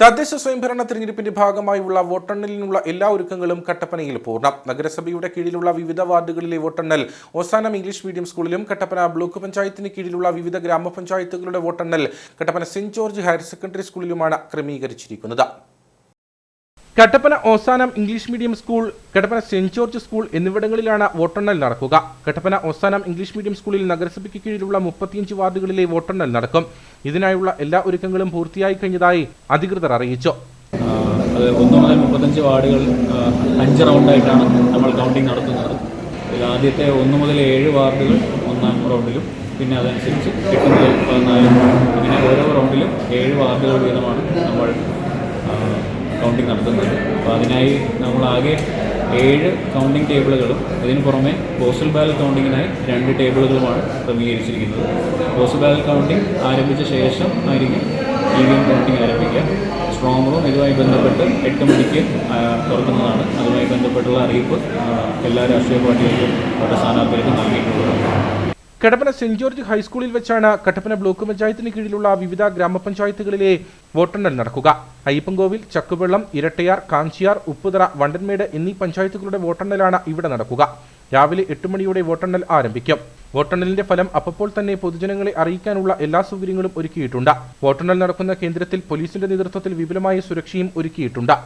തദ്ദേശ സ്വയംഭരണ തിരഞ്ഞെടുപ്പിന്റെ ഭാഗമായുള്ള വോട്ടെണ്ണലിനുള്ള എല്ലാ ഒരുക്കങ്ങളും കട്ടപ്പനയിൽ പൂർണം. നഗരസഭയുടെ കീഴിലുള്ള വിവിധ വാർഡുകളിലെ വോട്ടെണ്ണൽ ഓസാനം ഇംഗ്ലീഷ് മീഡിയം സ്കൂളിലും കട്ടപ്പന ബ്ലോക്ക് പഞ്ചായത്തിന് കീഴിലുള്ള വിവിധ ഗ്രാമപഞ്ചായത്തുകളുടെ വോട്ടെണ്ണൽ Kattappana saint George higher secondary സ്കൂളിലുമാണ് ക്രമീകരിച്ചിരിക്കുന്നത്. Kattappana Ozanam English medium school Kattappana saint George school എന്നിവിടങ്ങളിലാണ് വോട്ടെണ്ണൽ നടക്കുക. കട്ടപ്പന ഓസാനം ഇംഗ്ലീഷ് മീഡിയം സ്കൂളിൽ നഗരസഭയ്ക്ക് കീഴിലുള്ള മുപ്പത്തിയഞ്ച് വാർഡുകളിലെ വോട്ടെണ്ണൽ നടക്കും. ഇതിനായുള്ള എല്ലാ ഒരുക്കങ്ങളും പൂർത്തിയായി കഴിഞ്ഞതായി അധികൃതർ അറിയിച്ചു. വാർഡുകൾ അഞ്ച് റൗണ്ടായിട്ടാണ് നമ്മൾ കൗണ്ടിങ് നടത്തുന്നത്. ഇതിൽ ആദ്യത്തെ ഒന്ന് മുതൽ ഏഴ് വാർഡുകൾ ഒന്നാം റൗണ്ടിലും പിന്നെ അതനുസരിച്ച് എട്ട് മുതൽ പതിനാല്. ഇങ്ങനെ ഓരോ റൗണ്ടിലും ഏഴ് വാർഡുകൾ വീതമാണ് നമ്മൾ കൗണ്ടിങ് നടത്തുന്നത് അപ്പോൾ അതിനായി നമ്മളാകെ ഏഴ് കൗണ്ടിങ് ടേബിളുകളും അതിന് പുറമെ പോസ്റ്റൽ ബാലറ്റ് കൗണ്ടിങ്ങിനായി രണ്ട് ടേബിളുകളുമാണ് ക്രമീകരിച്ചിരിക്കുന്നത്. പോസ്റ്റൽ ബാലറ്റ് കൗണ്ടിങ് ആരംഭിച്ച ശേഷം ആയിരിക്കും ഇ വി എം കൗണ്ടിങ് ആരംഭിക്കുക. സ്ട്രോങ് റൂം ഇതുമായി ബന്ധപ്പെട്ട് എട്ട് മണിക്ക് തുറക്കുന്നതാണ്. അതുമായി ബന്ധപ്പെട്ടുള്ള അറിയിപ്പ് എല്ലാ രാഷ്ട്രീയ പാർട്ടികൾക്കും അവരുടെ സ്ഥാനാർത്ഥികൾക്കും നൽകിയിട്ടുള്ളതാണ്. കട്ടപ്പന സെന്റ് ജോർജ് ഹൈസ്കൂളിൽ വെച്ചാണ് കട്ടപ്പന ബ്ലോക്ക് പഞ്ചായത്തിന് കീഴിലുള്ള വിവിധ ഗ്രാമപഞ്ചായത്തുകളിലെ വോട്ടെണ്ണൽ നടക്കുക. അയ്യപ്പൻകോവിൽ ചക്കുവെള്ളം ഇരട്ടയാർ കാഞ്ചിയാർ ഉപ്പുതറ വണ്ടൻമേട് എന്നീ പഞ്ചായത്തുകളുടെ വോട്ടെണ്ണലാണ് ഇവിടെ നടക്കുക. രാവിലെ എട്ട് മണിയോടെ വോട്ടെണ്ണൽ ആരംഭിക്കും. വോട്ടെണ്ണലിന്റെ ഫലം അപ്പോൾ തന്നെ പൊതുജനങ്ങളെ അറിയിക്കാനുള്ള എല്ലാ സൗകര്യങ്ങളും ഒരുക്കിയിട്ടുണ്ട്. വോട്ടെണ്ണൽ നടക്കുന്ന കേന്ദ്രത്തിൽ പോലീസിന്റെ നേതൃത്വത്തിൽ വിപുലമായ സുരക്ഷയും ഒരുക്കിയിട്ടുണ്ട്.